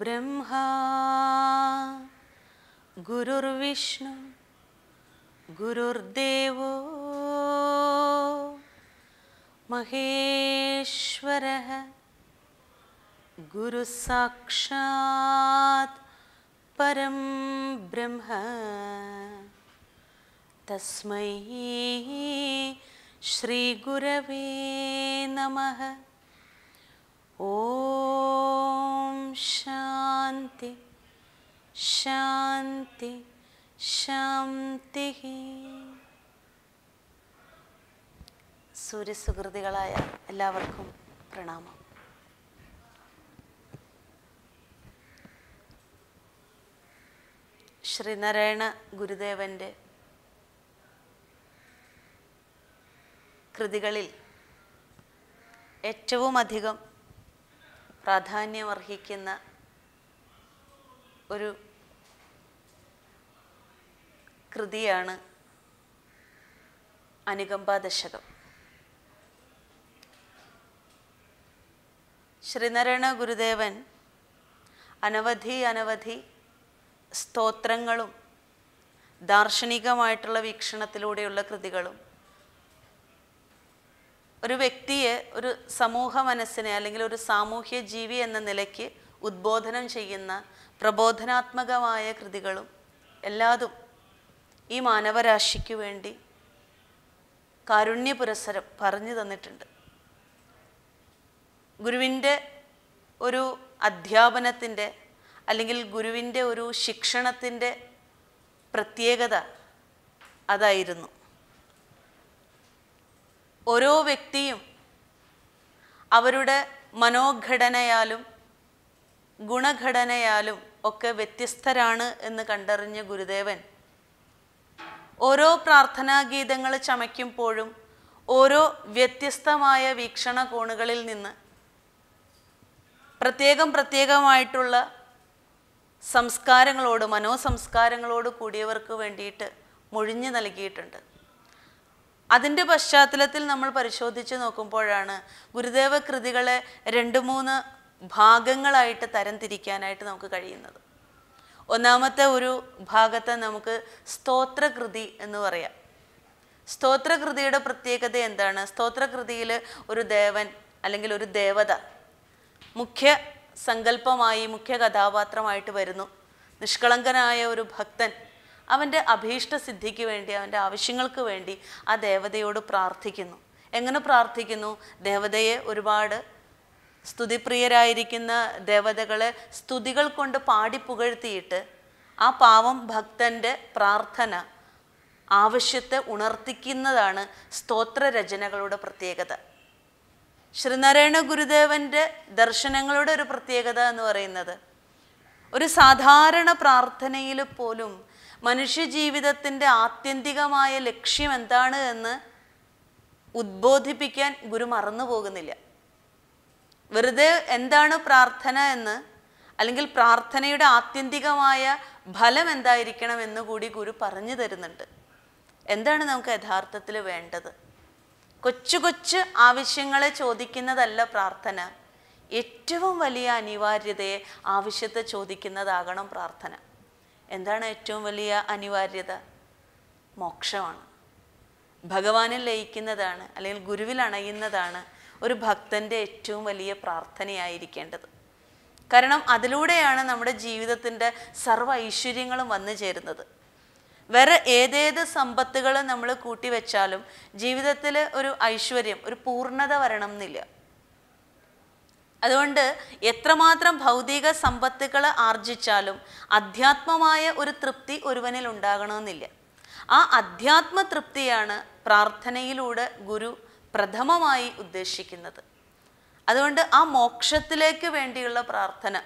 गुरुर्ब्रह्मा गुरुर्विष्णु गुरुर्देवो। महेश्वरः गुरुसाक्षात् परं ब्रह्म। तस्मै श्रीगुरवे नमः। ഓം ശാന്തി ശാന്തി ശാന്തി. സൂര്യസുഹൃതികളായ എല്ലാവർക്കും പ്രണാമം. ശ്രീനാരായണ ഗുരുദേവന്റെ കൃതികളിൽ ഏറ്റവും അധികം പ്രാധാന്യമർഹിക്കുന്ന ഒരു കൃതിയാണ് അനുകമ്പാദശകം ശ്രീനാരായണ ഗുരുദേവൻ അനവധി അനവധി സ്തോത്രങ്ങളും ദാർശനികമായിട്ടുള്ള വീക്ഷണത്തിലൂടെയുള്ള കൃതികളും ഒരു വ്യക്തിയെ ഒരു സമൂഹ മനസ്സിനെ അല്ലെങ്കിൽ ഒരു സാമൂഹ്യ ജീവി എന്ന നിലയ്ക്ക് ഉദ്ബോധനം ചെയ്യുന്ന പ്രബോധനാത്മകമായ കൃതികളും എല്ലാതും ഈ മാനവരാശിക്ക് വേണ്ടി കാരുണ്യ പുരസരം പറഞ്ഞു തന്നിട്ടുണ്ട്. ഗുരുവിന്റെ ഒരു അധ്യാപനത്തിന്റെ അല്ലെങ്കിൽ ഗുരുവിന്റെ ഒരു ശിക്ഷണത്തിന്റെ പ്രത്യേകത അതായിരുന്നു. ഓരോ വ്യക്തിയും അവരുടെ മനോഘടനയാലും ഗുണഘടനയാലും ഒക്കെ വ്യത്യസ്തരാണ് എന്ന് കണ്ടറിഞ്ഞ ഗുരുദേവൻ. ഓരോ പ്രാർത്ഥനാഗീതങ്ങൾ ചമയ്ക്കുമ്പോഴും ഓരോ വ്യത്യസ്തമായ വീക്ഷണകോണുകളിൽ നിന്ന് പ്രത്യേകം പ്രത്യേകമായിട്ടുള്ള സംസ്കാരങ്ങളോട് മനോസംസ്കാരങ്ങളോട് കൂടിയവർക്ക് വേണ്ടിയിട്ട് മൊഴിഞ്ഞു നൽകിയിട്ടുണ്ട്. അതിന്റെ പശ്ചാത്തലത്തിൽ നമ്മൾ പരിശോധിച്ച് നോക്കുമ്പോഴാണ് ഗുരുദേവ കൃതികളെ രണ്ട് മൂന്ന് ഭാഗങ്ങളായിട്ട് തരംതിരിക്കാനായിട്ട് നമുക്ക് കഴിയുന്നത്. ഒന്നാമത്തെ ഒരു ഭാഗത്തെ നമുക്ക് സ്തോത്രകൃതി എന്ന് പറയാം. സ്തോത്രകൃതിയുടെ പ്രത്യേകത എന്താണ്? സ്തോത്രകൃതിയിൽ ഒരു ദേവൻ അല്ലെങ്കിൽ ഒരു ദേവത മുഖ്യ സങ്കല്പമായി മുഖ്യ കഥാപാത്രമായിട്ട് വരുന്നു. നിഷ്കളങ്കനായ ഒരു ഭക്തൻ അവന്റെ അഭീഷ്ട സിദ്ധിക്ക് വേണ്ടി അവന്റെ ആവശ്യങ്ങൾക്ക് വേണ്ടി ആ ദേവതയോട് പ്രാർത്ഥിക്കുന്നു. എങ്ങനെ പ്രാർത്ഥിക്കുന്നു? ദേവതയെ ഒരുപാട് സ്തുതിപ്രിയരായിരിക്കുന്ന ദേവതകളെ സ്തുതികൾ കൊണ്ട് പാടി പുകഴ്ത്തിയിട്ട് ആ പാവം ഭക്തന്റെ പ്രാർത്ഥന ആവശ്യത്തെ ഉണർത്തിക്കുന്നതാണ് സ്തോത്രരചനകളുടെ പ്രത്യേകത. ശ്രീനാരായണ ഗുരുദേവന്റെ ദർശനങ്ങളുടെ ഒരു പ്രത്യേകത എന്ന് പറയുന്നത് ഒരു സാധാരണ പ്രാർത്ഥനയിൽ പോലും മനുഷ്യജീവിതത്തിന്റെ ആത്യന്തികമായ ലക്ഷ്യം എന്താണ് എന്ന് ഉദ്ബോധിപ്പിക്കാൻ ഗുരു മറന്നു പോകുന്നില്ല. വെറുതെ എന്താണ് പ്രാർത്ഥന എന്ന് അല്ലെങ്കിൽ പ്രാർത്ഥനയുടെ ആത്യന്തികമായ ഫലം എന്തായിരിക്കണം എന്ന് കൂടി ഗുരു പറഞ്ഞു തരുന്നുണ്ട്. എന്താണ് നമുക്ക് യഥാർത്ഥത്തിൽ വേണ്ടത്? കൊച്ചു കൊച്ചു ആവശ്യങ്ങളെ ചോദിക്കുന്നതല്ല പ്രാർത്ഥന. ഏറ്റവും വലിയ അനിവാര്യതയെ ആവശ്യത്തെ ചോദിക്കുന്നതാകണം പ്രാർത്ഥന. എന്താണ് ഏറ്റവും വലിയ അനിവാര്യത? മോക്ഷമാണ്. ഭഗവാനിൽ ലയിക്കുന്നതാണ് അല്ലെങ്കിൽ ഗുരുവിൽ അണയുന്നതാണ് ഒരു ഭക്തന്റെ ഏറ്റവും വലിയ പ്രാർത്ഥനയായിരിക്കേണ്ടത്. കാരണം അതിലൂടെയാണ് നമ്മുടെ ജീവിതത്തിന്റെ സർവ ഐശ്വര്യങ്ങളും വന്നു ചേരുന്നത്. വേറെ ഏതേത് സമ്പത്തുകൾ നമ്മൾ കൂട്ടിവെച്ചാലും ജീവിതത്തിൽ ഒരു ഐശ്വര്യം ഒരു പൂർണത വരണം എന്നില്ല അതുകൊണ്ട് എത്രമാത്രം ഭൗതിക സമ്പത്തുകൾ ആർജിച്ചാലും അധ്യാത്മമായ ഒരു തൃപ്തി ഒരുവനിൽ ഉണ്ടാകണമെന്നില്ല. ആ അധ്യാത്മ തൃപ്തിയാണ് പ്രാർത്ഥനയിലൂടെ ഗുരു പ്രഥമമായി ഉദ്ദേശിക്കുന്നത്. അതുകൊണ്ട് ആ മോക്ഷത്തിലേക്ക് വേണ്ടിയുള്ള പ്രാർത്ഥന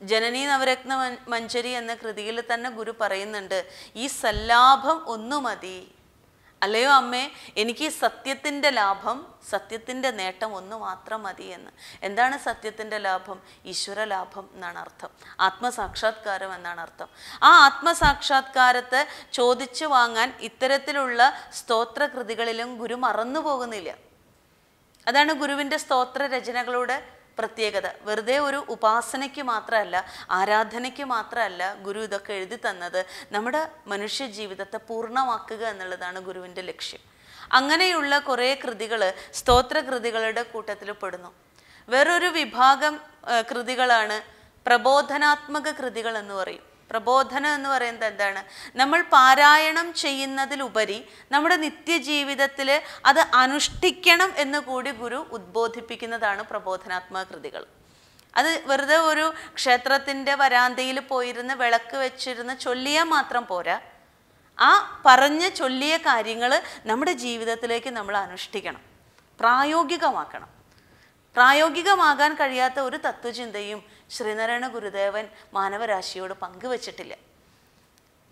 ജനനീ നവരത്ന മഞ്ജരി എന്ന കൃതിയിൽ തന്നെ ഗുരു പറയുന്നുണ്ട് ഈ സല്ലാഭം ഒന്നു മതി അല്ലയോ അമ്മേ? എനിക്ക് സത്യത്തിന്റെ ലാഭം സത്യത്തിന്റെ നേട്ടം ഒന്ന് മാത്രം മതി എന്ന്. എന്താണ് സത്യത്തിന്റെ ലാഭം? ഈശ്വര ലാഭം എന്നാണ് അർത്ഥം. ആത്മസാക്ഷാത്കാരം എന്നാണ് അർത്ഥം. ആ ആത്മസാക്ഷാത്കാരത്തെ ചോദിച്ചു വാങ്ങാൻ ഇത്തരത്തിലുള്ള സ്തോത്രകൃതികളിലും ഗുരു മറന്നു പോകുന്നില്ല അതാണ് ഗുരുവിന്റെ സ്തോത്ര രചനകളുടെ പ്രത്യേകത. വെറുതെ ഒരു ഉപാസനയ്ക്ക് മാത്രമല്ല ആരാധനയ്ക്ക് മാത്രമല്ല ഗുരു ഇതൊക്കെ എഴുതി തന്നത് നമ്മുടെ മനുഷ്യ ജീവിതത്തെ പൂർണമാക്കുക എന്നുള്ളതാണ് ഗുരുവിന്റെ ലക്ഷ്യം. അങ്ങനെയുള്ള കുറേ കൃതികൾ സ്തോത്ര കൃതികളുടെ കൂട്ടത്തിൽ പെടുന്നു. വേറൊരു വിഭാഗം കൃതികളാണ് പ്രബോധനാത്മക കൃതികൾ എന്ന് പറയും. പ്രബോധനം എന്ന് പറയുന്നത് എന്താണ്? നമ്മൾ പാരായണം ചെയ്യുന്നതിലുപരി നമ്മുടെ നിത്യജീവിതത്തിൽ അത് അനുഷ്ഠിക്കണം എന്ന് കൂടി ഗുരു ഉദ്ബോധിപ്പിക്കുന്നതാണ് പ്രബോധനാത്മക കൃതികൾ. അത് വെറുതെ ഒരു ക്ഷേത്രത്തിന്റെ വരാന്തയിൽ പോയിരുന്ന് വിളക്ക് വെച്ചിരുന്ന് ചൊല്ലിയാൽ മാത്രം പോരാ. ആ പറഞ്ഞ ചൊല്ലിയ കാര്യങ്ങൾ നമ്മുടെ ജീവിതത്തിലേക്ക് നമ്മൾ അനുഷ്ഠിക്കണം. പ്രായോഗികമാക്കണം. പ്രായോഗികമാകാൻ കഴിയാത്ത ഒരു തത്വചിന്തയും ശ്രീനാരായണ ഗുരുദേവൻ മാനവരാശിയോട് പങ്കുവച്ചിട്ടില്ല.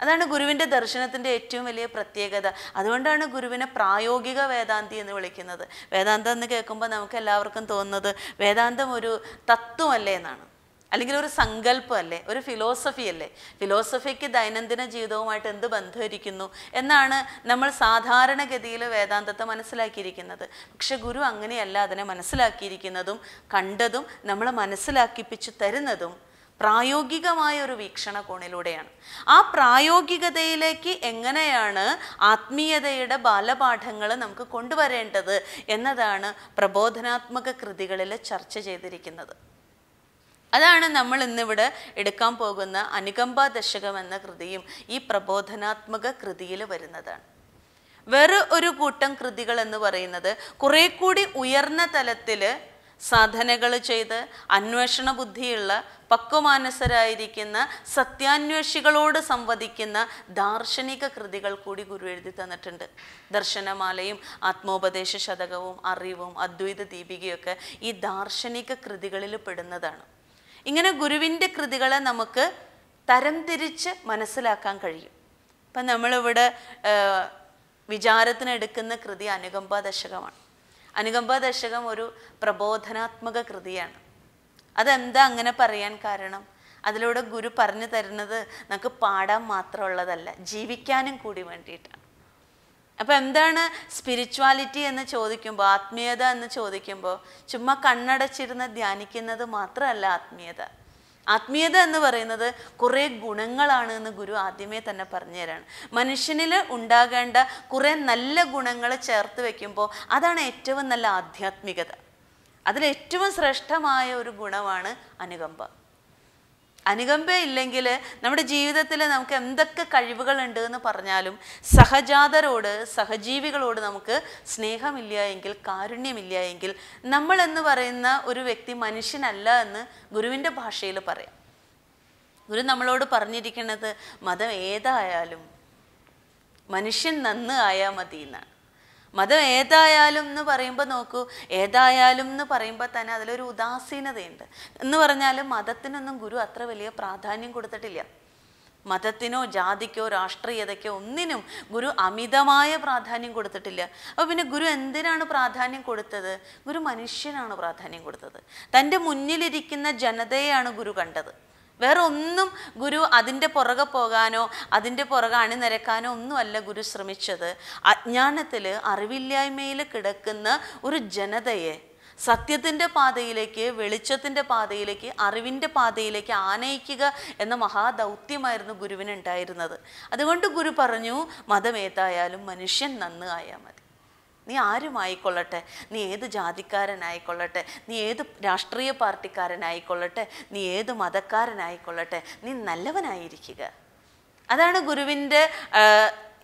അതാണ് ഗുരുവിന്റെ ദർശനത്തിന്റെ ഏറ്റവും വലിയ പ്രത്യേകത. അതുകൊണ്ടാണ് ഗുരുവിനെ പ്രായോഗിക വേദാന്തി എന്ന് വിളിക്കുന്നത്. വേദാന്തം എന്ന് കേൾക്കുമ്പോൾ നമുക്ക് എല്ലാവർക്കും തോന്നുന്നത് വേദാന്തം ഒരു തത്വമല്ലേ എന്നാണ്. അല്ലെങ്കിൽ ഒരു സങ്കല്പമല്ലേ ഒരു ഫിലോസഫി അല്ലേ ഫിലോസഫിക്ക് ദൈനംദിന ജീവിതവുമായിട്ട് എന്ത് ബന്ധമിരിക്കുന്നു എന്നാണ് നമ്മൾ സാധാരണഗതിയിൽ വേദാന്തത്തെ മനസ്സിലാക്കിയിരിക്കുന്നത്. പക്ഷെ ഗുരു അങ്ങനെയല്ല അതിനെ മനസ്സിലാക്കിയിരിക്കുന്നതും കണ്ടതും നമ്മളെ മനസ്സിലാക്കിപ്പിച്ചു തരുന്നതും പ്രായോഗികമായ ഒരു വീക്ഷണകോണിലൂടെയാണ്. ആ പ്രായോഗികതയിലേക്ക് എങ്ങനെയാണ് ആത്മീയതയുടെ ബാലപാഠങ്ങൾ നമുക്ക് കൊണ്ടുവരേണ്ടത് എന്നതാണ് പ്രബോധനാത്മക കൃതികളിൽ ചർച്ച ചെയ്തിരിക്കുന്നത്. അതാണ് നമ്മൾ ഇന്നിവിടെ എടുക്കാൻ പോകുന്ന അനുകമ്പ ദശകം എന്ന കൃതിയും ഈ പ്രബോധനാത്മക കൃതിയിൽ വരുന്നതാണ്. വേറെ ഒരു കൂട്ടം കൃതികൾ എന്ന് പറയുന്നത് കുറെ കൂടി ഉയർന്ന തലത്തിൽ സാധനകൾ ചെയ്ത് അന്വേഷണ ബുദ്ധിയുള്ള പക്വമാനസരായിരിക്കുന്ന സത്യാന്വേഷികളോട് സംവദിക്കുന്ന ദാർശനിക കൃതികൾ കൂടി ഗുരു എഴുതി തന്നിട്ടുണ്ട്. ദർശനമാലയും ആത്മോപദേശ ശതകവും അറിവും അദ്വൈത ദീപികയൊക്കെ ഈ ദാർശനിക കൃതികളിൽ പെടുന്നതാണ്. ഇങ്ങനെ ഗുരുവിന്റെ കൃതികളെ നമുക്ക് തരംതിരിച്ച് മനസ്സിലാക്കാൻ കഴിയും. ഇപ്പം നമ്മളിവിടെ വിചാരത്തിനെടുക്കുന്ന കൃതി അനുകമ്പ ദശകമാണ്. അനുകമ്പ ദശകം ഒരു പ്രബോധനാത്മക കൃതിയാണ്. അതെന്താ അങ്ങനെ പറയാൻ കാരണം? അതിലൂടെ ഗുരു പറഞ്ഞു തരുന്നത് നമുക്ക് പാടാൻ മാത്രമുള്ളതല്ല ജീവിക്കാനും കൂടി വേണ്ടിയിട്ടാണ്. അപ്പോൾ എന്താണ് സ്പിരിച്വാലിറ്റി എന്ന് ചോദിക്കുമ്പോൾ ആത്മീയത എന്ന് ചോദിക്കുമ്പോൾ ചുമ്മാ കണ്ണടച്ചിരുന്ന് ധ്യാനിക്കുന്നത് മാത്രമല്ല ആത്മീയത. ആത്മീയത എന്ന് പറയുന്നത് കുറേ ഗുണങ്ങളാണ് എന്ന് ഗുരു ആദ്യമേ തന്നെ പറഞ്ഞു തരാണ് മനുഷ്യനിൽ ഉണ്ടാകേണ്ട കുറേ നല്ല ഗുണങ്ങൾ ചേർത്ത് വെക്കുമ്പോൾ അതാണ് ഏറ്റവും നല്ല ആധ്യാത്മികത. അതിൽ ഏറ്റവും ശ്രേഷ്ഠമായ ഒരു ഗുണമാണ് അനുകമ്പ. അനുകമ്പ ഇല്ലെങ്കിൽ നമ്മുടെ ജീവിതത്തിൽ നമുക്ക് എന്തൊക്കെ കഴിവുകളുണ്ട് എന്ന് പറഞ്ഞാലും സഹജാതരോട് സഹജീവികളോട് നമുക്ക് സ്നേഹമില്ല എങ്കിൽ കാരുണ്യമില്ല എങ്കിൽ നമ്മൾ എന്ന് പറയുന്ന ഒരു വ്യക്തി മനുഷ്യനല്ല എന്ന് ഗുരുവിന്റെ ഭാഷയിൽ പറയാം. ഗുരു നമ്മളോട് പറഞ്ഞിരിക്കുന്നത് മതം ഏതായാലും മനുഷ്യൻ നന്ന് ആയാൽ മതി എന്നാണ് മതം ഏതായാലും എന്ന് പറയുമ്പോൾ നോക്കൂ ഏതായാലും എന്ന് പറയുമ്പോൾ തന്നെ അതിലൊരു ഉദാസീനതയുണ്ട്. എന്ന് പറഞ്ഞാൽ മതത്തിനൊന്നും ഗുരു അത്ര വലിയ പ്രാധാന്യം കൊടുത്തിട്ടില്ല. മതത്തിനോ ജാതിക്കോ രാഷ്ട്രീയതയ്ക്കോ ഒന്നിനും ഗുരു അമിതമായ പ്രാധാന്യം കൊടുത്തിട്ടില്ല. അപ്പോൾ പിന്നെ ഗുരു എന്തിനാണ് പ്രാധാന്യം കൊടുത്തത്? ഗുരു മനുഷ്യനാണ് പ്രാധാന്യം കൊടുത്തത്. തന്റെ മുന്നിലിരിക്കുന്ന ജനതയെയാണ് ഗുരു കണ്ടത്. വേറെ ഒന്നും ഗുരു അതിന്റെ പുറകെ പോകാനോ അതിന്റെ പുറകെ അണിനിരക്കാനോ ഒന്നുമല്ല ഗുരു ശ്രമിച്ചത്. അജ്ഞാനത്തിൽ അറിവില്ലായ്മയിൽ കിടക്കുന്ന ഒരു ജനതയെ സത്യത്തിന്റെ പാതയിലേക്ക് വെളിച്ചത്തിന്റെ പാതയിലേക്ക് അറിവിന്റെ പാതയിലേക്ക് ആനയിക്കുക എന്ന മഹാദൗത്യമായിരുന്നു ഗുരുവിനുണ്ടായിരുന്നത്. അതുകൊണ്ട് ഗുരു പറഞ്ഞു മതമേതായാലും മനുഷ്യൻ നന്ന് ആയാൽ മതി. നീ ആരുമായിക്കൊള്ളട്ടെ? നീ ഏത് ജാതിക്കാരനായിക്കൊള്ളട്ടെ? നീ ഏത് രാഷ്ട്രീയ പാർട്ടിക്കാരനായിക്കൊള്ളട്ടെ? നീ ഏത് മതക്കാരനായിക്കൊള്ളട്ടെ? നീ നല്ലവനായിരിക്കുക. അതാണ് ഗുരുവിന്റെ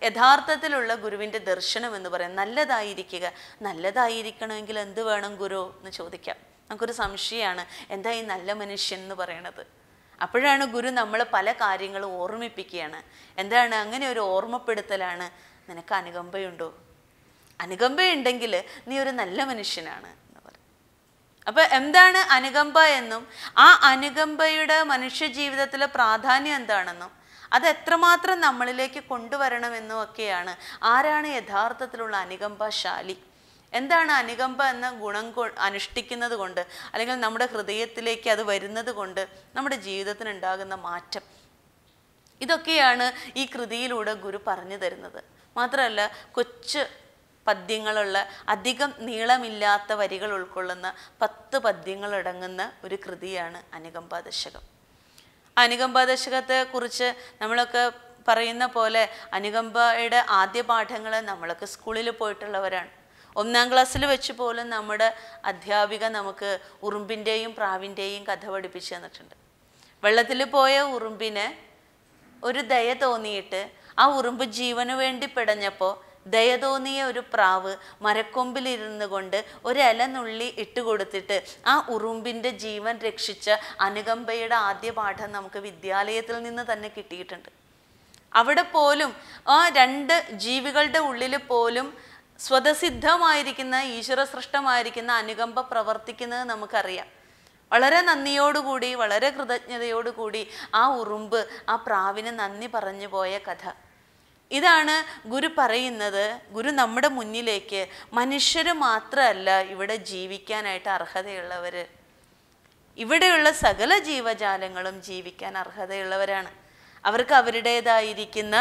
യഥാർത്ഥത്തിലുള്ള ഗുരുവിന്റെ ദർശനം എന്ന് പറയുന്നത്. നല്ലതായിരിക്കുക. നല്ലതായിരിക്കണമെങ്കിൽ എന്ത് വേണം ഗുരു എന്ന് ചോദിക്കാം. നമുക്കൊരു സംശയമാണ്. എന്താ ഈ നല്ല മനുഷ്യൻ എന്ന് പറയണത്? അപ്പോഴാണ് ഗുരു നമ്മൾ പല കാര്യങ്ങളും ഓർമ്മിപ്പിക്കുകയാണ്. എന്താണ്? അങ്ങനെ ഒരു ഓർമ്മപ്പെടുത്തലാണ്. നിനക്ക് അനുകമ്പയുണ്ടോ? അനുകമ്പയുണ്ടെങ്കിൽ നീ ഒരു നല്ല മനുഷ്യനാണ് എന്ന് പറയും. അപ്പൊ എന്താണ് അനുകമ്പ എന്നും ആ അനുകമ്പയുടെ മനുഷ്യ ജീവിതത്തിലെ പ്രാധാന്യം എന്താണെന്നും അത് എത്രമാത്രം നമ്മളിലേക്ക് കൊണ്ടുവരണമെന്നും ഒക്കെയാണ് ആരാണ് യഥാർത്ഥത്തിലുള്ള അനുകമ്പാശാലി? എന്താണ് അനുകമ്പ എന്ന ഗുണം അനുഷ്ഠിക്കുന്നത് കൊണ്ട് അല്ലെങ്കിൽ നമ്മുടെ ഹൃദയത്തിലേക്ക് അത് വരുന്നത് കൊണ്ട് നമ്മുടെ ജീവിതത്തിന് ഉണ്ടാകുന്ന മാറ്റം? ഇതൊക്കെയാണ് ഈ കൃതിയിലൂടെ ഗുരു പറഞ്ഞു തരുന്നത്. മാത്രമല്ല കൊച്ചു പദ്യങ്ങളുള്ള അധികം നീളമില്ലാത്ത വരികൾ ഉൾക്കൊള്ളുന്ന പത്ത് പദ്യങ്ങളടങ്ങുന്ന ഒരു കൃതിയാണ് അനുകമ്പാദശകം ദശകം. അനുകമ്പ ദശകത്തെ കുറിച്ച് നമ്മളൊക്കെ പറയുന്ന പോലെ അനുകമ്പയുടെ ആദ്യ പാഠങ്ങൾ നമ്മളൊക്കെ സ്കൂളിൽ പോയിട്ടുള്ളവരാണ്. ഒന്നാം ക്ലാസ്സിൽ വെച്ച് പോലും നമ്മുടെ അധ്യാപിക നമുക്ക് ഉറുമ്പിന്റെയും പ്രാവിന്റെയും കഥ പഠിപ്പിച്ചു തന്നിട്ടുണ്ട്. വെള്ളത്തിൽ പോയ ഉറുമ്പിന് ഒരു ദയ തോന്നിയിട്ട് ആ ഉറുമ്പ് ജീവന് വേണ്ടി പിടഞ്ഞപ്പോൾ ദയ തോന്നിയ ഒരു പ്രാവ് മരക്കൊമ്പിലിരുന്നു കൊണ്ട് ഒരലനുള്ളി ഇട്ട് കൊടുത്തിട്ട് ആ ഉറുമ്പിന്റെ ജീവൻ രക്ഷിച്ച അനുകമ്പയുടെ ആദ്യ പാഠം നമുക്ക് വിദ്യാലയത്തിൽ നിന്ന് തന്നെ കിട്ടിയിട്ടുണ്ട്. അവിടെ പോലും ആ രണ്ട് ജീവികളുടെ ഉള്ളിൽ പോലും സ്വതസിദ്ധമായിരിക്കുന്ന ഈശ്വര സൃഷ്ടമായിരിക്കുന്ന അനുകമ്പ പ്രവർത്തിക്കുന്നത് നമുക്കറിയാം. വളരെ നന്ദിയോടുകൂടി വളരെ കൃതജ്ഞതയോടുകൂടി ആ ഉറുമ്പ് ആ പ്രാവിന് നന്ദി പറഞ്ഞു പോയ കഥ. ഇതാണ് ഗുരു പറയുന്നത് ഗുരു നമ്മുടെ മുന്നിലേക്ക് മനുഷ്യർ മാത്രമല്ല ഇവിടെ ജീവിക്കാനായിട്ട് അർഹതയുള്ളവർ ഇവിടെയുള്ള സകല ജീവജാലങ്ങളും ജീവിക്കാൻ അർഹതയുള്ളവരാണ്. അവർക്ക് അവരുടേതായിരിക്കുന്ന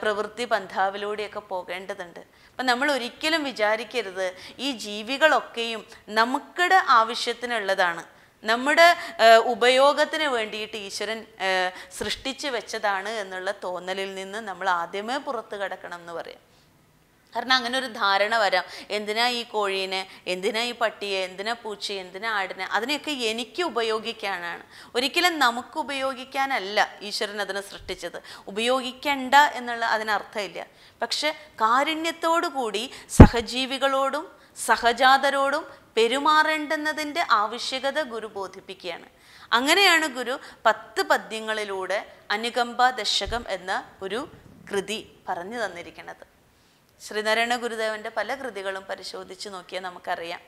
പ്രവൃത്തി പന്ഥാവിലൂടെയൊക്കെ പോകേണ്ടതുണ്ട്. അപ്പം നമ്മൾ ഒരിക്കലും വിചാരിക്കരുത് ഈ ജീവികളൊക്കെയും നമുക്കിടെ ആവശ്യത്തിനുള്ളതാണ്. നമ്മുടെ ഉപയോഗത്തിന് വേണ്ടിയിട്ട് ഈശ്വരൻ സൃഷ്ടിച്ചു വെച്ചതാണ് എന്നുള്ള തോന്നലിൽ നിന്ന് നമ്മൾ ആദ്യമേ പുറത്തു കിടക്കണം എന്ന് പറയാം. കാരണം അങ്ങനെ ഒരു ധാരണ വരാം. എന്തിനാ ഈ കോഴീനെ? എന്തിനാ ഈ പട്ടിയെ? എന്തിനാ പൂച്ചയെ? എന്തിനാ ആടിനെ? അതിനെയൊക്കെ എനിക്ക് ഉപയോഗിക്കാനാണ്. ഒരിക്കലും നമുക്ക് ഉപയോഗിക്കാനല്ല ഈശ്വരൻ അതിനെ സൃഷ്ടിച്ചത്. ഉപയോഗിക്കണ്ട എന്നുള്ള അതിനർത്ഥമില്ല. പക്ഷെ കാരുണ്യത്തോടു കൂടി സഹജീവികളോടും സഹജാതരോടും പെരുമാറേണ്ടുന്നതിന്റെ ആവശ്യകത ഗുരു ബോധിപ്പിക്കുകയാണ്. അങ്ങനെയാണ് ഗുരു പത്ത് പദ്യങ്ങളിലൂടെ അനുകമ്പ ദശകം എന്ന ഒരു കൃതി പറഞ്ഞു തന്നിരിക്കുന്നത്. ശ്രീനാരായണ ഗുരുദേവന്റെ പല കൃതികളും പരിശോധിച്ച് നോക്കിയാൽ നമുക്കറിയാം.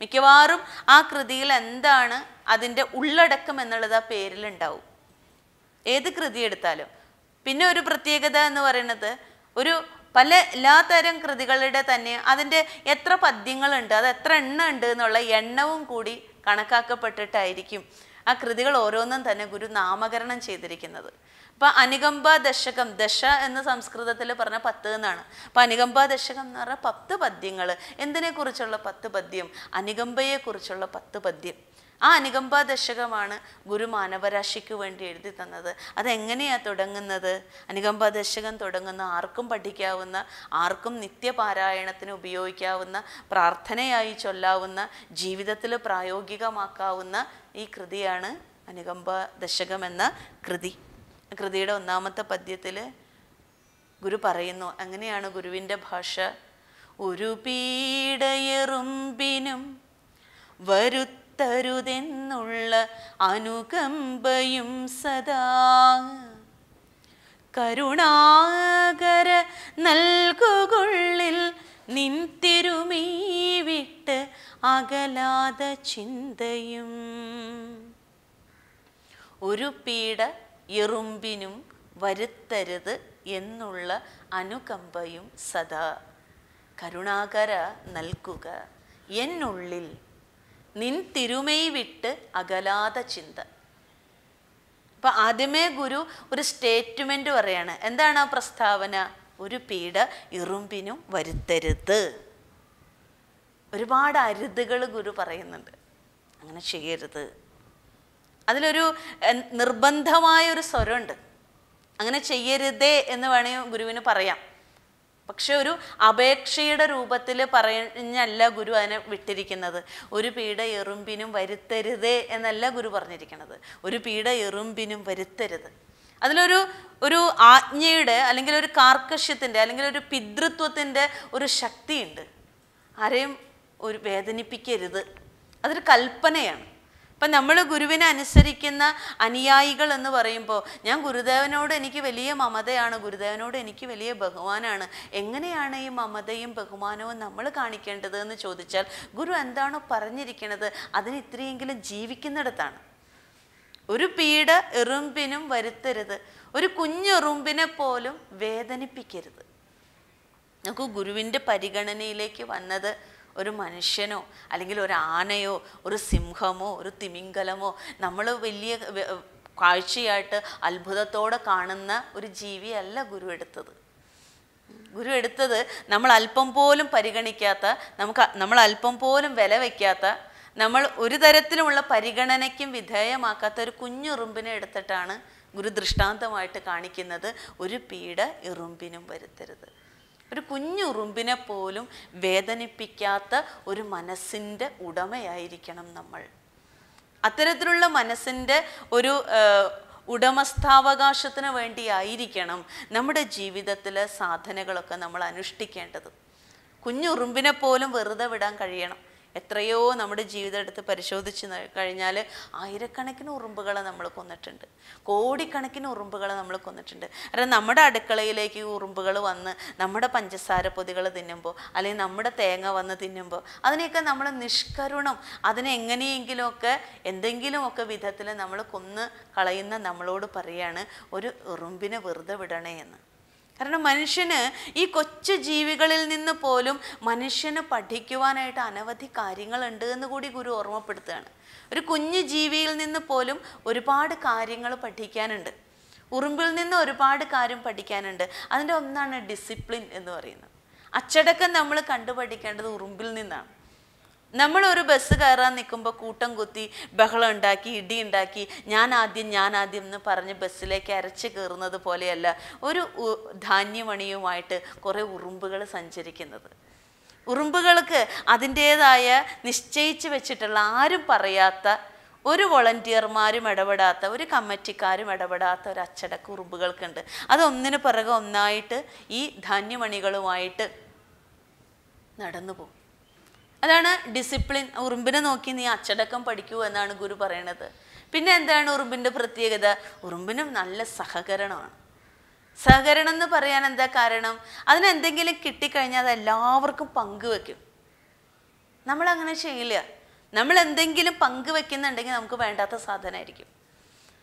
മിക്കവാറും ആ കൃതിയിൽ എന്താണ് അതിന്റെ ഉള്ളടക്കം എന്നുള്ളത് ആ പേരിലുണ്ടാവും. ഏത് കൃതി എടുത്താലും. പിന്നെ ഒരു പ്രത്യേകത എന്ന് പറയുന്നത് ഒരു പല എല്ലാത്തരം കൃതികളുടെ തന്നെ അതിന്റെ എത്ര പദ്യങ്ങളുണ്ട് അത് എത്ര എണ്ണ ഉണ്ട് എന്നുള്ള എണ്ണവും കൂടി കണക്കാക്കപ്പെട്ടിട്ടായിരിക്കും ആ കൃതികൾ ഓരോന്നും തന്നെ ഗുരു നാമകരണം ചെയ്തിരിക്കുന്നത്. അപ്പൊ അനുകമ്പ ദശകം ദശ എന്ന് സംസ്കൃതത്തിൽ പറഞ്ഞ പത്ത് എന്നാണ്. അപ്പൊ അനുകമ്പ ദശകം എന്ന് പറഞ്ഞാൽ പത്ത് പദ്യങ്ങൾ എന്തിനെ കുറിച്ചുള്ള പത്ത് പദ്യം? അനുകമ്പയെ കുറിച്ചുള്ള പത്ത് പദ്യം. ആ അനുകമ്പ ദശകമാണ് ഗുരു മാനവരാശിക്ക് വേണ്ടി എഴുതി തന്നത്. അതെങ്ങനെയാണ് തുടങ്ങുന്നത്? അനുകമ്പ ദശകം തുടങ്ങുന്ന ആർക്കും പഠിക്കാവുന്ന ആർക്കും നിത്യപാരായണത്തിന് ഉപയോഗിക്കാവുന്ന പ്രാർത്ഥനയായി ചൊല്ലാവുന്ന ജീവിതത്തിൽ പ്രായോഗികമാക്കാവുന്ന ഈ കൃതിയാണ് അനുകമ്പ ദശകം എന്ന കൃതി. കൃതിയുടെ ഒന്നാമത്തെ പദ്യത്തിൽ ഗുരു പറയുന്നു അങ്ങനെയാണ് ഗുരുവിന്റെ ഭാഷ. ഒരു പീഡയെറുമ്പിനും വരുത്തരുതെന്നുള്ള അനുകമ്പയും സദാ. കരുണാകര നൽകുകൊള്ളിൽ നിൻ തിരുമീ വിട്ട് അകലാത ചിന്തയും. ഒരു പീഡ എറുമ്പിനും വരുത്തരുത് എന്നുള്ള അനുകമ്പയും സദാ. കരുണാകര നൽകുക എന്നുള്ളിൽ നിൻ തിരുമൈ വിട്ട് അകലാത ചിന്ത. അപ്പൊ ആദ്യമേ ഗുരു ഒരു സ്റ്റേറ്റ്മെന്റ് പറയാണ്. എന്താണ് ആ പ്രസ്താവന? ഒരു പീഡ ഇറുമ്പിനും വരുത്തരുത്. ഒരുപാട് അരുതുകൾ ഗുരു പറയുന്നുണ്ട്. അങ്ങനെ ചെയ്യരുത്. അതിലൊരു നിർബന്ധമായ ഒരു സ്വരമുണ്ട്. അങ്ങനെ ചെയ്യരുതേ എന്ന് വേണമെങ്കിൽ ഗുരുവിന് പറയാം. പക്ഷെ ഒരു അപേക്ഷയുടെ രൂപത്തിൽ പറഞ്ഞല്ല ഗുരു അതിനെ വിട്ടിരിക്കുന്നത്. ഒരു പീഡ എറുമ്പിനും വരുത്തരുതേ എന്നല്ല ഗുരു പറഞ്ഞിരിക്കുന്നത്. ഒരു പീഡ എറുമ്പിനും വരുത്തരുത്. അതിലൊരു ഒരു ആജ്ഞയുടെ അല്ലെങ്കിൽ ഒരു കാർക്കശ്യത്തിന്റെ അല്ലെങ്കിൽ ഒരു പിതൃത്വത്തിന്റെ ഒരു ശക്തിയുണ്ട്. ആരെയും ഒരു വേദനിപ്പിക്കരുത്. അതൊരു കൽപ്പനയാണ്. അപ്പം നമ്മൾ ഗുരുവിനെ അനുസരിക്കുന്ന അനുയായികൾ എന്ന് പറയുമ്പോൾ ഞാൻ ഗുരുദേവനോട് എനിക്ക് വലിയ മമതയാണ് ഗുരുദേവനോട് എനിക്ക് വലിയ ബഹുമാനാണ്. എങ്ങനെയാണ് ഈ മമതയും ബഹുമാനവും നമ്മൾ കാണിക്കേണ്ടത് എന്ന് ചോദിച്ചാൽ ഗുരു എന്താണോ പറഞ്ഞിരിക്കുന്നത് അതിന് ഇത്രയെങ്കിലും ജീവിക്കുന്നിടത്താണ്. ഒരു പീഡ എറുമ്പിനും വരുത്തരുത്. ഒരു കുഞ്ഞെറുമ്പിനെ പോലും വേദനിപ്പിക്കരുത്. നമുക്ക് ഗുരുവിന്റെ പരിഗണനയിലേക്ക് വന്നത് ഒരു മനുഷ്യനോ അല്ലെങ്കിൽ ഒരു ആനയോ ഒരു സിംഹമോ ഒരു തിമിംഗലമോ നമ്മൾ വലിയ കാഴ്ചയായിട്ട് അത്ഭുതത്തോടെ കാണുന്ന ഒരു ജീവിയല്ല ഗുരു എടുത്തത്. ഗുരു എടുത്തത് നമ്മൾ അല്പം പോലും പരിഗണിക്കാത്ത നമുക്ക് നമ്മൾ അല്പം പോലും വില വയ്ക്കാത്ത നമ്മൾ ഒരു തരത്തിലുമുള്ള പരിഗണനയ്ക്കും വിധേയമാക്കാത്ത ഒരു കുഞ്ഞുറുമ്പിനെ എടുത്തിട്ടാണ് ഗുരു ദൃഷ്ടാന്തമായിട്ട് കാണിക്കുന്നത്. ഒരു പീഡ ഇറുമ്പിനും വരുത്തരുത്. ഒരു കുഞ്ഞുറുമ്പിനെ പോലും വേദനിപ്പിക്കാത്ത ഒരു മനസ്സിന്റെ ഉടമയായിരിക്കണം നമ്മൾ. അത്തരത്തിലുള്ള മനസ്സിന്റെ ഒരു ഉടമസ്ഥാവകാശത്തിന് വേണ്ടിയായിരിക്കണം നമ്മുടെ ജീവിതത്തിലെ സാധനകളൊക്കെ നമ്മൾ അനുഷ്ഠിക്കേണ്ടത്. കുഞ്ഞുറുമ്പിനെ പോലും വെറുതെ വിടാൻ കഴിയണം. എത്രയോ നമ്മുടെ ജീവിതം എടുത്ത് പരിശോധിച്ച് കഴിഞ്ഞാൽ ആയിരക്കണക്കിന് ഉറുമ്പുകളെ നമ്മൾ കൊന്നിട്ടുണ്ട്. കോടിക്കണക്കിന് ഉറുമ്പുകളെ നമ്മൾ കൊന്നിട്ടുണ്ട്. കാരണം നമ്മുടെ അടുക്കളയിലേക്ക് ഉറുമ്പുകൾ വന്ന് നമ്മുടെ പഞ്ചസാര പൊതികൾ തിന്നുമ്പോൾ അല്ലെങ്കിൽ നമ്മുടെ തേങ്ങ വന്ന് തിന്നുമ്പോൾ അതിനെയൊക്കെ നമ്മൾ നിഷ്കരുണം. അതിനെങ്ങനെയെങ്കിലുമൊക്കെ എന്തെങ്കിലുമൊക്കെ വിധത്തിൽ നമ്മൾ കൊന്ന് കളയുന്ന നമ്മളോട് പറയാണ് ഒരു ഉറുമ്പിനെ വെറുതെ വിടണേ എന്ന് കാരണം മനുഷ്യന് ഈ കൊച്ചു ജീവികളിൽ നിന്ന് പോലും മനുഷ്യന് പഠിക്കുവാനായിട്ട് അനവധി കാര്യങ്ങളുണ്ട് എന്ന് കൂടി ഗുരു ഓർമ്മപ്പെടുത്തുകയാണ്. ഒരു കുഞ്ഞു ജീവിയിൽ നിന്ന് പോലും ഒരുപാട് കാര്യങ്ങൾ പഠിക്കാനുണ്ട്. ഉറുമ്പിൽ നിന്ന് ഒരുപാട് കാര്യം പഠിക്കാനുണ്ട്. അതിന്റെ ഒന്നാണ് ഡിസിപ്ലിൻ എന്ന് പറയുന്നത്. അച്ചടക്കം നമ്മൾ കണ്ടുപഠിക്കേണ്ടത് ഉറുമ്പിൽ നിന്നാണ്. നമ്മൾ ഒരു ബസ് കയറാൻ നിൽക്കുമ്പോൾ കൂട്ടം കുത്തി ബഹളം ഉണ്ടാക്കി ഇടി ഉണ്ടാക്കി ഞാൻ ആദ്യം ഞാൻ ആദ്യം എന്ന് പറഞ്ഞ് ബസ്സിലേക്ക് അരച്ച് കയറുന്നത് പോലെയല്ല ഒരു ധാന്യമണിയുമായിട്ട് കുറേ ഉറുമ്പുകൾ സഞ്ചരിക്കുന്നത്. ഉറുമ്പുകൾക്ക് അതിന്റേതായ നിശ്ചയിച്ച് വെച്ചിട്ടുള്ള ആരും പറയാത്ത ഒരു വോളണ്ടിയർമാരും ഇടപെടാത്ത ഒരു കമ്മിറ്റിക്കാരും ഇടപെടാത്ത ഒരു അച്ചടക്ക ഉറുമ്പുകൾക്കുണ്ട്. അത് ഒന്നിനു പിറകെ ഒന്നായിട്ട് ഈ ധാന്യമണികളുമായിട്ട് നടന്നു പോകും. അതാണ് ഡിസിപ്ലിൻ ഉറുമ്പിനെ നോക്കി നീ അച്ചടക്കം പഠിക്കൂ എന്നാണ് ഗുരു പറയണത്. പിന്നെ എന്താണ് ഉറുമ്പിന്റെ പ്രത്യേകത? ഉറുമ്പിനും നല്ല സഹകരണമാണ്. സഹകരണം എന്ന് പറയാൻ എന്താ കാരണം? അതിന് എന്തെങ്കിലും കിട്ടിക്കഴിഞ്ഞാൽ അത് എല്ലാവർക്കും പങ്കുവെക്കും നമ്മളങ്ങനെ ചെയ്യില്ല. നമ്മൾ എന്തെങ്കിലും പങ്കുവെക്കുന്നുണ്ടെങ്കിൽ നമുക്ക് വേണ്ടാത്ത സാധനമായിരിക്കും.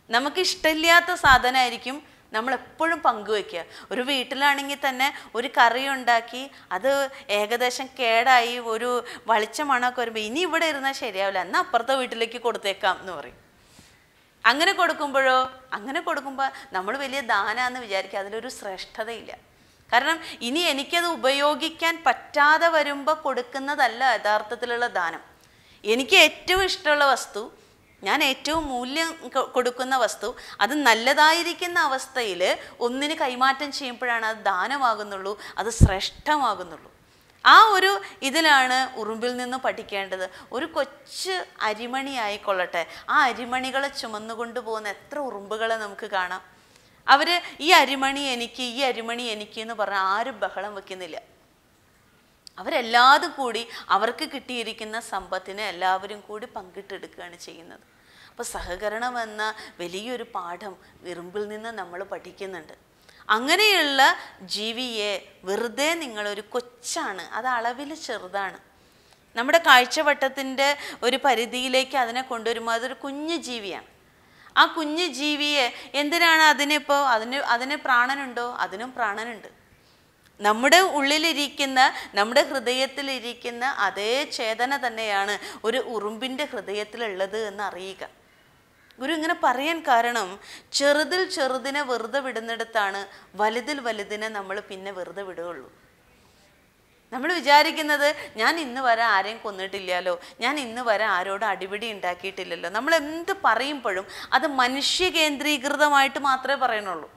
നമുക്ക് ഇഷ്ടമില്ലാത്ത സാധനമായിരിക്കും നമ്മൾ എപ്പോഴും പങ്കുവെക്കുക ഒരു വീട്ടിലാണെങ്കിൽ തന്നെ ഒരു കറി ഉണ്ടാക്കി അത് ഏകദേശം കേടായി ഒരു വളിച്ച മണമൊക്കെ വരുമ്പോൾ ഇനി ഇവിടെ ഇരുന്നാൽ ശരിയാവില്ല. എന്നാൽ അപ്പുറത്തെ വീട്ടിലേക്ക് കൊടുത്തേക്കാം എന്ന് പറയും. അങ്ങനെ കൊടുക്കുമ്പോഴോ? അങ്ങനെ കൊടുക്കുമ്പോൾ നമ്മൾ വലിയ ദാനാന്ന് വിചാരിക്കുക അതിലൊരു ശ്രേഷ്ഠതയില്ല. കാരണം ഇനി എനിക്കത് ഉപയോഗിക്കാൻ പറ്റാതെ വരുമ്പോൾ കൊടുക്കുന്നതല്ല യഥാർത്ഥത്തിലുള്ള ദാനം. എനിക്ക് ഏറ്റവും ഇഷ്ടമുള്ള വസ്തു ഞാൻ ഏറ്റവും മൂല്യം കൊടുക്കുന്ന വസ്തു അത് നല്ലതായിരിക്കുന്ന അവസ്ഥയിൽ ഒന്നിന് കൈമാറ്റം ചെയ്യുമ്പോഴാണ് അത് ദാനമാകുന്നുള്ളൂ അത് ശ്രേഷ്ഠമാകുന്നുള്ളൂ. ആ ഒരു ഇതിലാണ് ഉറുമ്പിൽ നിന്ന് പഠിക്കേണ്ടത്. ഒരു കൊച്ച് അരിമണി ആയിക്കൊള്ളട്ടെ. ആ അരിമണികളെ ചുമന്നുകൊണ്ട് പോകുന്ന എത്ര ഉറുമ്പുകളെ നമുക്ക് കാണാം. അവർ ഈ അരിമണി എനിക്ക് ഈ അരിമണി എനിക്ക് എന്ന് പറഞ്ഞാൽ ആരും ബഹളം വെക്കുന്നില്ല. അവരെല്ലാതും കൂടി അവർക്ക് കിട്ടിയിരിക്കുന്ന സമ്പത്തിനെ എല്ലാവരും കൂടി പങ്കിട്ടെടുക്കുകയാണ് ചെയ്യുന്നത്. അപ്പോൾ സഹകരണം എന്ന വലിയൊരു പാഠം വിറുമ്പിൽ നിന്ന് നമ്മൾ പഠിക്കുന്നുണ്ട്. അങ്ങനെയുള്ള ജീവിയെ വെറുതെ നിങ്ങളൊരു കൊച്ചാണ് അത് അളവിൽ ചെറുതാണ്. നമ്മുടെ കാഴ്ചവട്ടത്തിന്റെ ഒരു പരിധിയിലേക്ക് അതിനെ കൊണ്ടുവരുമ്പോൾ അതൊരു കുഞ്ഞു ജീവിയാണ്. ആ കുഞ്ഞു ജീവിയെ എന്തിനാണ് അതിനിപ്പോൾ അതിന് അതിന് പ്രാണനുണ്ടോ? അതിനും പ്രാണനുണ്ട്. നമ്മുടെ ഉള്ളിലിരിക്കുന്ന നമ്മുടെ ഹൃദയത്തിലിരിക്കുന്ന അതേ ചേതന തന്നെയാണ് ഒരു ഉറുമ്പിന്റെ ഹൃദയത്തിലുള്ളത് എന്ന് അറിയുക ഗുരു ഇങ്ങനെ പറയാൻ കാരണം ചെറുതിൽ ചെറുതിനെ വെറുതെ വിടുന്നിടത്താണ് വലുതിൽ വലുതിനെ നമ്മൾ പിന്നെ വെറുതെ വിടുകയുള്ളൂ. നമ്മൾ വിചാരിക്കുന്നത് ഞാൻ ഇന്ന് വരെ ആരെയും കൊന്നിട്ടില്ലല്ലോ ഞാൻ ഇന്ന് വരെ ആരോടും അടിപിടി ഉണ്ടാക്കിയിട്ടില്ലല്ലോ. നമ്മൾ എന്ത് പറയുമ്പോഴും അത് മനുഷ്യ കേന്ദ്രീകൃതമായിട്ട് മാത്രമേ പറയണുള്ളൂ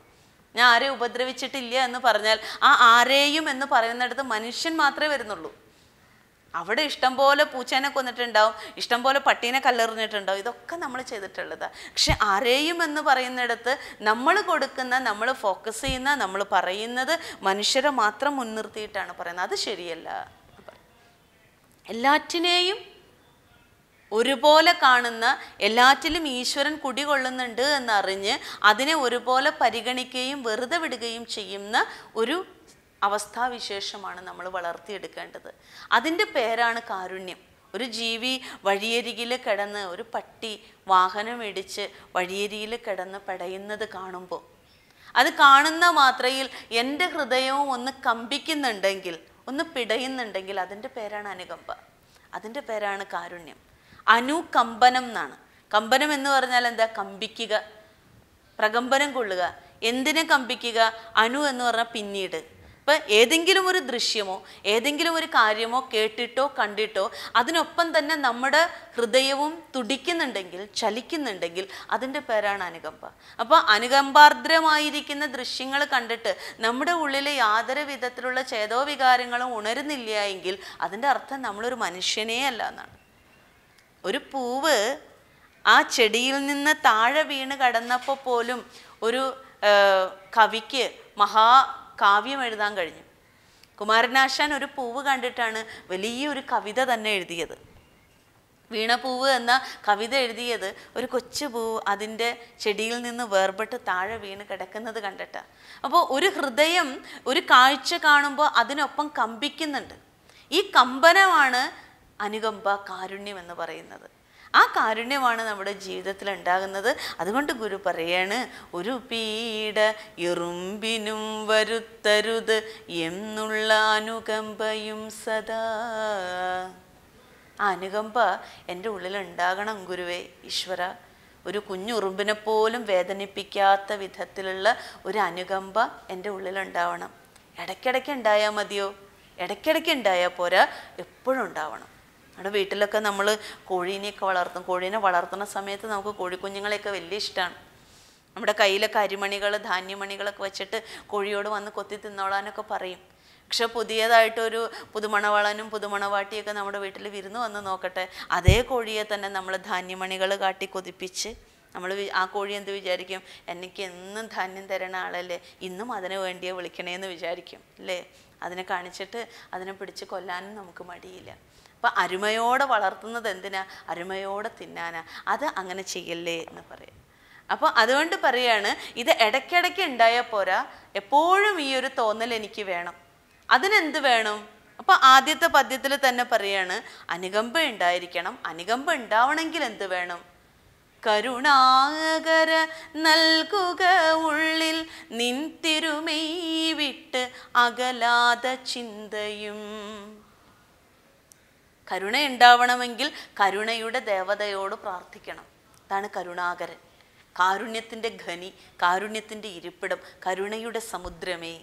ഞാൻ ആരെ ഉപദ്രവിച്ചിട്ടില്ല എന്ന് പറഞ്ഞാൽ ആ ആരെയും എന്ന് പറയുന്നിടത്ത് മനുഷ്യൻ മാത്രമേ വരുന്നുള്ളൂ. അവിടെ ഇഷ്ടം പോലെ പൂച്ചേനെ കൊന്നിട്ടുണ്ടാവും ഇഷ്ടം പോലെ പട്ടീനെ കല്ലെറിഞ്ഞിട്ടുണ്ടാവും. ഇതൊക്കെ നമ്മൾ ചെയ്തിട്ടുള്ളതാണ് പക്ഷെ ആരെയും എന്ന് പറയുന്നിടത്ത് നമ്മൾ കൊടുക്കുന്ന നമ്മൾ ഫോക്കസ് ചെയ്യുന്ന നമ്മൾ പറയുന്നത് മനുഷ്യരെ മാത്രം മുൻനിർത്തിയിട്ടാണ് പറയുന്നത്. അത് ശരിയല്ല. എല്ലാറ്റിനെയും ഒരുപോലെ കാണുന്ന എല്ലാറ്റിലും ഈശ്വരൻ കുടികൊള്ളുന്നുണ്ട് എന്നറിഞ്ഞ് അതിനെ ഒരുപോലെ പരിഗണിക്കുകയും വെറുതെ വിടുകയും ചെയ്യുന്ന ഒരു അവസ്ഥാവിശേഷമാണ് നമ്മൾ വളർത്തിയെടുക്കേണ്ടത്. അതിന്റെ പേരാണ് കാരുണ്യം. ഒരു ജീവി വഴിയരികിൽ കിടന്ന് ഒരു പട്ടി വാഹനം ഇടിച്ച് വഴിയരികിൽ കിടന്ന് പടയുന്നത് കാണുമ്പോൾ. അത് കാണുന്ന മാത്രയിൽ എന്റെ ഹൃദയവും ഒന്ന് കമ്പിക്കുന്നുണ്ടെങ്കിൽ ഒന്ന് പിടയുന്നുണ്ടെങ്കിൽ അതിന്റെ പേരാണ് അനുകമ്പ. അതിന്റെ പേരാണ് കാരുണ്യം. അനുകമ്പനം എന്നാണ്. കമ്പനം എന്ന് പറഞ്ഞാൽ എന്താ? കമ്പിക്കുക. പ്രകമ്പനം കൊള്ളുക. എന്തിനെ കമ്പിക്കുക? അനു എന്ന് പറഞ്ഞാൽ പിന്നീട്. ഇപ്പം ഏതെങ്കിലും ഒരു ദൃശ്യമോ ഏതെങ്കിലും ഒരു കാര്യമോ കേട്ടിട്ടോ കണ്ടിട്ടോ അതിനൊപ്പം തന്നെ നമ്മുടെ ഹൃദയവും തുടിക്കുന്നുണ്ടെങ്കിൽ ചലിക്കുന്നുണ്ടെങ്കിൽ അതിന്റെ പേരാണ് അനുകമ്പ. അപ്പോൾ അനുകമ്പാർദ്രമായിരിക്കുന്ന ദൃശ്യങ്ങൾ കണ്ടിട്ട് നമ്മുടെ ഉള്ളിൽ യാതൊരു വിധത്തിലുള്ള ചേതോവികാരങ്ങളും ഉണരുന്നില്ല എങ്കിൽ അതിന്റെ അർത്ഥം നമ്മളൊരു മനുഷ്യനേ അല്ല എന്നാണ്. ഒരു പൂവ് ആ ചെടിയിൽ നിന്ന് താഴെ വീണ് കടന്നപ്പോൾ പോലും ഒരു കവിക്ക് മഹാകാവ്യം എഴുതാൻ കഴിഞ്ഞു. കുമാരനാശാൻ ഒരു പൂവ് കണ്ടിട്ടാണ് വലിയൊരു കവിത തന്നെ എഴുതിയത്. വീണപൂവ് എന്ന കവിത എഴുതിയത് ഒരു കൊച്ചു പൂവ് അതിന്റെ ചെടിയിൽ നിന്ന് വേർപെട്ട് താഴെ വീണ് കിടക്കുന്നത് കണ്ടിട്ടാണ് അപ്പോൾ ഒരു ഹൃദയം ഒരു കാഴ്ച കാണുമ്പോൾ അതിനൊപ്പം കമ്പിക്കുന്നുണ്ട്. ഈ കമ്പനമാണ് അനുകമ്പ കാരുണ്യം എന്ന് പറയുന്നത്. ആ കാരുണ്യമാണ് നമ്മുടെ ജീവിതത്തിൽ ഉണ്ടാകുന്നത്. അതുകൊണ്ട് ഗുരു പറയാണ് ഒരു പീഡ എറുമ്പിനും വരുത്തരുത് എന്നുള്ള അനുകമ്പയും സദാ. ആ അനുകമ്പ എന്റെ ഉള്ളിൽ ഉണ്ടാകണം ഗുരുവേ ഈശ്വര. ഒരു കുഞ്ഞുറുമ്പിനെ പോലും വേദനിപ്പിക്കാത്ത വിധത്തിലുള്ള ഒരു അനുകമ്പ എന്റെ ഉള്ളിലുണ്ടാവണം ഇടയ്ക്കിടയ്ക്ക് ഉണ്ടായാൽ മതിയോ? ഇടയ്ക്കിടയ്ക്ക് ഉണ്ടായാൽ പോരാ എപ്പോഴും ഉണ്ടാവണം. നമ്മുടെ വീട്ടിലൊക്കെ നമ്മൾ കോഴീനെയൊക്കെ വളർത്തും. കോഴീനെ വളർത്തുന്ന സമയത്ത് നമുക്ക് കോഴിക്കുഞ്ഞുങ്ങളെയൊക്കെ വലിയ ഇഷ്ടമാണ് നമ്മുടെ കയ്യിലൊക്കെ അരിമണികൾ ധാന്യമണികളൊക്കെ വെച്ചിട്ട് കോഴിയോട് വന്ന് കൊത്തി തിന്നോളാനൊക്കെ പറയും. പക്ഷെ പുതിയതായിട്ടൊരു പുതുമണവളനും പുതുമണവാട്ടിയൊക്കെ നമ്മുടെ വീട്ടിൽ വിരുന്ന് വന്ന് നോക്കട്ടെ. അതേ കോഴിയെ തന്നെ നമ്മൾ ധാന്യമണികൾ കാട്ടി കൊതിപ്പിച്ച് നമ്മൾ ആ കോഴി എന്ത് വിചാരിക്കും? എനിക്ക് എന്നും ധാന്യം തരണ ആളല്ലേ? ഇന്നും അതിന് വേണ്ടിയേ വിളിക്കണേന്ന് വിചാരിക്കും. അല്ലേ? അതിനെ കാണിച്ചിട്ട് അതിനെ പിടിച്ച് കൊല്ലാനും നമുക്ക് മടിയില്ല. അപ്പം അരുമയോടെ വളർത്തുന്നത് എന്തിനാ? അരുമയോടെ തിന്നാനാ. അത് അങ്ങനെ ചെയ്യല്ലേ എന്ന് പറയാം. അപ്പോൾ അതുകൊണ്ട് പറയാണ് ഇത് ഇടയ്ക്കിടയ്ക്ക് ഉണ്ടായാൽ പോരാ. എപ്പോഴും ഈ ഒരു തോന്നൽ എനിക്ക് വേണം. അതിനെന്ത് വേണം? അപ്പോൾ ആദ്യത്തെ പദ്യത്തിൽ തന്നെ പറയാണ് അനുകമ്പ ഉണ്ടായിരിക്കണം. അനുകമ്പ ഉണ്ടാവണമെങ്കിൽ എന്ത് വേണം? കരുണാകര നൽകുക ഉള്ളിൽ നിൻ തിരുമൈ വിട്ട് അകലാത ചിന്തയും. കരുണ ഉണ്ടാവണമെങ്കിൽ കരുണയുടെ ദേവതയോട് പ്രാർത്ഥിക്കണം. അതാണ് കരുണാകരൻ. കാരുണ്യത്തിന്റെ ഖനി കാരുണ്യത്തിന്റെ ഇരിപ്പിടം കരുണയുടെ സമുദ്രമേ.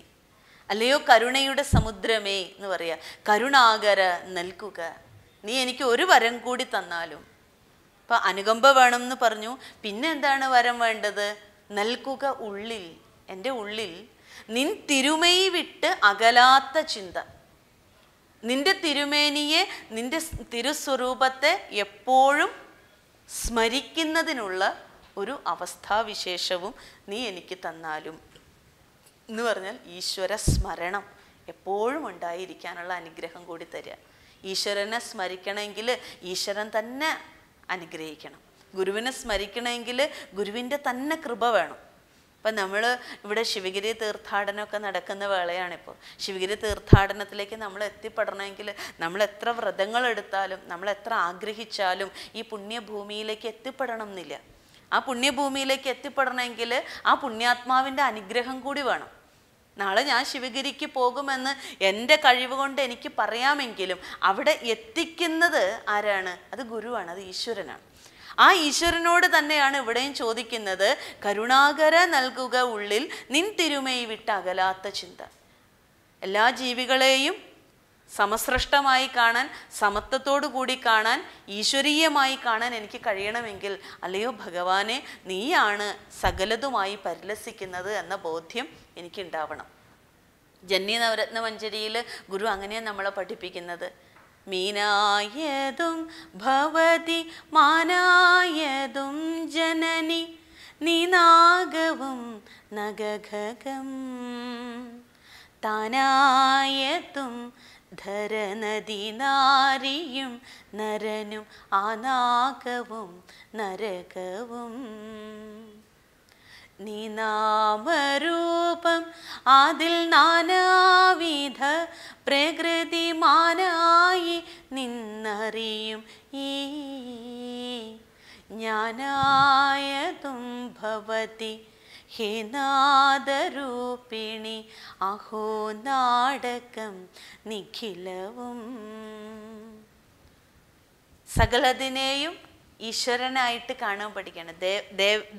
അല്ലയോ കരുണയുടെ സമുദ്രമേ എന്ന് പറയുക കരുണാകര നൽകുക. നീ എനിക്ക് ഒരു വരം കൂടി തന്നാലും. ഇപ്പം അനുകമ്പ വേണം എന്ന് പറഞ്ഞു. പിന്നെ എന്താണ് വരം വേണ്ടത്? നൽകുക ഉള്ളിൽ എന്റെ ഉള്ളിൽ നിൻ തിരുമൈ വിട്ട് അകലാത്ത ചിന്ത. നിന്റെ തിരുമേനിയെ നിന്റെ തിരുസ്വരൂപത്തെ എപ്പോഴും സ്മരിക്കുന്നതിനുള്ള ഒരു അവസ്ഥാവിശേഷവും നീ എനിക്ക് തന്നാലും. എന്ന് പറഞ്ഞാൽ ഈശ്വര സ്മരണം എപ്പോഴും ഉണ്ടായിരിക്കാനുള്ള അനുഗ്രഹം കൂടി തരിക ഈശ്വരനെ സ്മരിക്കണമെങ്കിൽ ഈശ്വരൻ തന്നെ അനുഗ്രഹിക്കണം. ഗുരുവിനെ സ്മരിക്കണമെങ്കിൽ ഗുരുവിന്റെ തന്നെ കൃപ വേണം. ഇപ്പം നമ്മൾ ഇവിടെ ശിവഗിരി തീർത്ഥാടനമൊക്കെ നടക്കുന്ന വേളയാണിപ്പോൾ. ശിവഗിരി തീർത്ഥാടനത്തിലേക്ക് നമ്മൾ എത്തിപ്പെടണമെങ്കിൽ നമ്മൾ എത്ര വ്രതങ്ങൾ എടുത്താലും നമ്മൾ എത്ര ആഗ്രഹിച്ചാലും ഈ പുണ്യഭൂമിയിലേക്ക് എത്തിപ്പെടണം എന്നില്ല. ആ പുണ്യഭൂമിയിലേക്ക് എത്തിപ്പെടണമെങ്കിൽ ആ പുണ്യാത്മാവിന്റെ അനുഗ്രഹം കൂടി വേണം. നാളെ ഞാൻ ശിവഗിരിക്ക് പോകുമെന്ന് എന്റെ കഴിവ് കൊണ്ട് എനിക്ക് പറയാമെങ്കിലും അവിടെ എത്തിക്കുന്നത് ആരാണ്? അത് ഗുരുവാണ് അത് ഈശ്വരനാണ്. ആ ഈശ്വരനോട് തന്നെയാണ് ഇവിടെയും ചോദിക്കുന്നത് കരുണാകര നൽകുക ഉള്ളിൽ നിൻ തിരുമൈ വിട്ട് അകലാത്ത ചിന്ത. എല്ലാ ജീവികളെയും സമസൃഷ്ടമായി കാണാൻ സമത്വത്തോടു കൂടി കാണാൻ ഈശ്വരീയമായി കാണാൻ എനിക്ക് കഴിയണമെങ്കിൽ അല്ലയോ ഭഗവാനെ നീയാണ് സകലതുമായി പരിലസിക്കുന്നത് എന്ന ബോധ്യം എനിക്കുണ്ടാവണം. ജന്യ നവരത്ന മഞ്ജരിയിൽ ഗുരു അങ്ങനെയാണ് നമ്മളെ പഠിപ്പിക്കുന്നത്. മീനായതും ഭവതി മാനായതും ജനനി നിനാഗവും നഗഘകം. താനായതും ധരനദി നാരിയും നരനും ആനാഗവും നരകവും. നീ നാമരൂപം അതിൽ നാനാവിധ പ്രകൃതിമാനായി നിന്നറിയും ഈ ജ്ഞാനായതും ഭവതി. ഹേ നാദരൂപിണി അഹോ നാടകം നിഖിലവും. സകലതിനെയും ഈശ്വരനായിട്ട് കാണാൻ പഠിക്കണം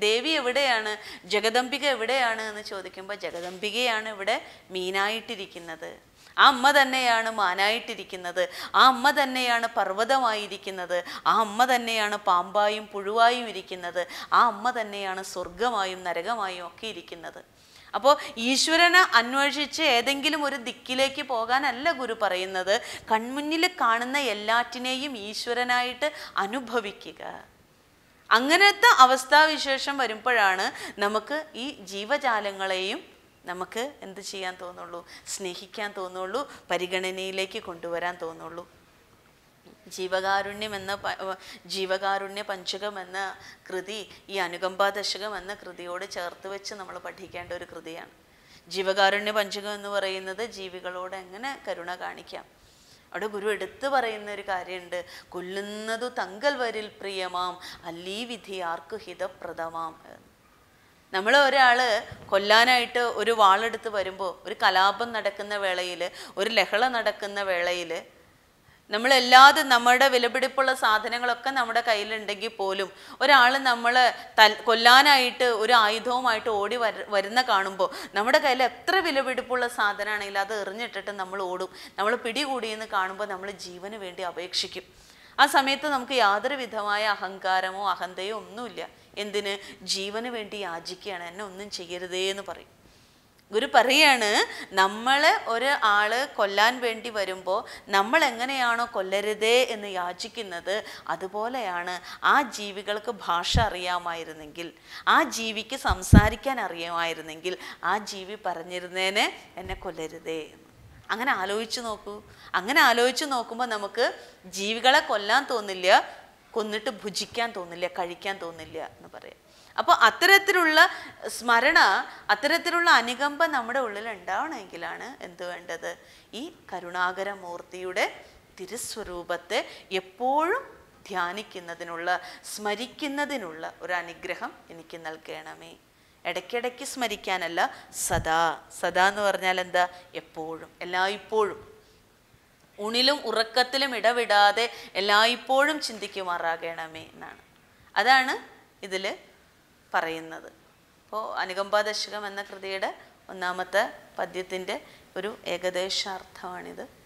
ദേവി എവിടെയാണ്? ജഗദംബിക എവിടെയാണ് എന്ന് ചോദിക്കുമ്പോൾ ജഗദംബികയാണ് ഇവിടെ മീനായിട്ടിരിക്കുന്നത്. ആ അമ്മ തന്നെയാണ് മാനായിട്ടിരിക്കുന്നത്. ആ അമ്മ തന്നെയാണ് പർവതമായിരിക്കുന്നത്. ആ അമ്മ തന്നെയാണ് പാമ്പായും പുഴുവായും ഇരിക്കുന്നത്. ആ അമ്മ തന്നെയാണ് സ്വർഗമായും നരകമായും ഒക്കെ ഇരിക്കുന്നത്. അപ്പോൾ ഈശ്വരനെ അന്വേഷിച്ച് ഏതെങ്കിലും ഒരു ദിക്കിലേക്ക് പോകാനല്ല ഗുരു പറയുന്നത്. കൺമുന്നിൽ കാണുന്ന എല്ലാറ്റിനെയും ഈശ്വരനായിട്ട് അനുഭവിക്കുക. അങ്ങനത്തെ അവസ്ഥാവിശേഷം വരുമ്പോഴാണ് നമുക്ക് ഈ ജീവജാലങ്ങളെയും നമുക്ക് എന്ത് ചെയ്യാൻ തോന്നുള്ളൂ? സ്നേഹിക്കാൻ തോന്നുള്ളൂ? പരിഗണനയിലേക്ക് കൊണ്ടുവരാൻ തോന്നുള്ളൂ? ജീവകാരുണ്യം എന്ന ജീവകാരുണ്യ പഞ്ചകം എന്ന കൃതി ഈ അനുകമ്പാ ദശകം എന്ന കൃതിയോട് ചേർത്ത് വെച്ച് നമ്മൾ പഠിക്കേണ്ട ഒരു കൃതിയാണ്. ജീവകാരുണ്യ പഞ്ചകം എന്ന് പറയുന്നത് ജീവികളോട് എങ്ങനെ കരുണ കാണിക്കാം? അവിടെ ഗുരു എടുത്തു പറയുന്ന ഒരു കാര്യമുണ്ട്. കൊല്ലുന്നതു തങ്കൽ വരിൽ പ്രിയമാം അല്ലീ വിധി ആർക്കു ഹിതപ്രദമാം നമ്മൾ ഒരാൾ കൊല്ലാനായിട്ട് ഒരു വാളെടുത്ത് വരുമ്പോൾ ഒരു കലാപം നടക്കുന്ന വേളയിൽ ഒരു ലഹള നടക്കുന്ന വേളയിൽ നമ്മളല്ലാതെ നമ്മുടെ വിലപിടിപ്പുള്ള സാധനങ്ങളൊക്കെ നമ്മുടെ കയ്യിലുണ്ടെങ്കിൽ പോലും ഒരാൾ നമ്മൾ തൽ കൊല്ലാനായിട്ട് ഒരു ആയുധവുമായിട്ട് ഓടി വര വരുന്ന കാണുമ്പോൾ നമ്മുടെ കയ്യിൽ എത്ര വിലപിടിപ്പുള്ള സാധനമാണെങ്കിലും അത് എറിഞ്ഞിട്ടിട്ട് നമ്മൾ ഓടും. നമ്മൾ പിടികൂടിയെന്ന് കാണുമ്പോൾ നമ്മൾ ജീവന് വേണ്ടി അപേക്ഷിക്കും. ആ സമയത്ത് നമുക്ക് യാതൊരു വിധമായ അഹങ്കാരമോ അഹന്തയോ ഒന്നുമില്ല. എന്തിന്? ജീവന് വേണ്ടി യാചിക്കുകയാണ്. എന്നെ ഒന്നും ചെയ്യരുതേ എന്ന് പറയും. ഗുരു പറയാണ് നമ്മൾ ഒരു ആൾ കൊല്ലാൻ വേണ്ടി വരുമ്പോൾ നമ്മൾ എങ്ങനെയാണോ കൊല്ലരുതേ എന്ന് യാചിക്കുന്നത് അതുപോലെയാണ് ആ ജീവികൾക്ക് ഭാഷ അറിയാമായിരുന്നെങ്കിൽ ആ ജീവിക്ക് സംസാരിക്കാൻ അറിയാമായിരുന്നെങ്കിൽ ആ ജീവി പറഞ്ഞിരുന്നേനെ എന്നെ കൊല്ലരുതേ എന്ന്. അങ്ങനെ ആലോചിച്ച് നോക്കൂ. അങ്ങനെ ആലോചിച്ച് നോക്കുമ്പോൾ നമുക്ക് ജീവികളെ കൊല്ലാൻ തോന്നില്ല കൊന്നിട്ട് ഭുജിക്കാൻ തോന്നില്ല കഴിക്കാൻ തോന്നില്ല എന്ന് പറയാം. അപ്പോൾ അത്തരത്തിലുള്ള സ്മരണ അത്തരത്തിലുള്ള അനുകമ്പ നമ്മുടെ ഉള്ളിൽ ഉണ്ടാവണമെങ്കിലാണ് എന്ത് വേണ്ടത്? ഈ കരുണാകരമൂർത്തിയുടെ തിരുസ്വരൂപത്തെ എപ്പോഴും ധ്യാനിക്കുന്നതിനുള്ള സ്മരിക്കുന്നതിനുള്ള ഒരു അനുഗ്രഹം എനിക്ക് നൽകണമേ. ഇടയ്ക്കിടയ്ക്ക് സ്മരിക്കാനല്ല സദാ. സദാ എന്ന് പറഞ്ഞാൽ എന്താ? എപ്പോഴും എല്ലായ്പ്പോഴും. ഉണിലും ഉറക്കത്തിലും ഇടവിടാതെ എല്ലായ്പ്പോഴും ചിന്തിക്കുമാറാകണമേ എന്നാണ്. അതാണ് ഇതിൽ പറയുന്നത്. അപ്പോൾ അനുകമ്പാദശകം എന്ന കൃതിയുടെ ഒന്നാമത്തെ പദ്യത്തിന്റെ ഒരു ഏകദേശാർത്ഥമാണിത്.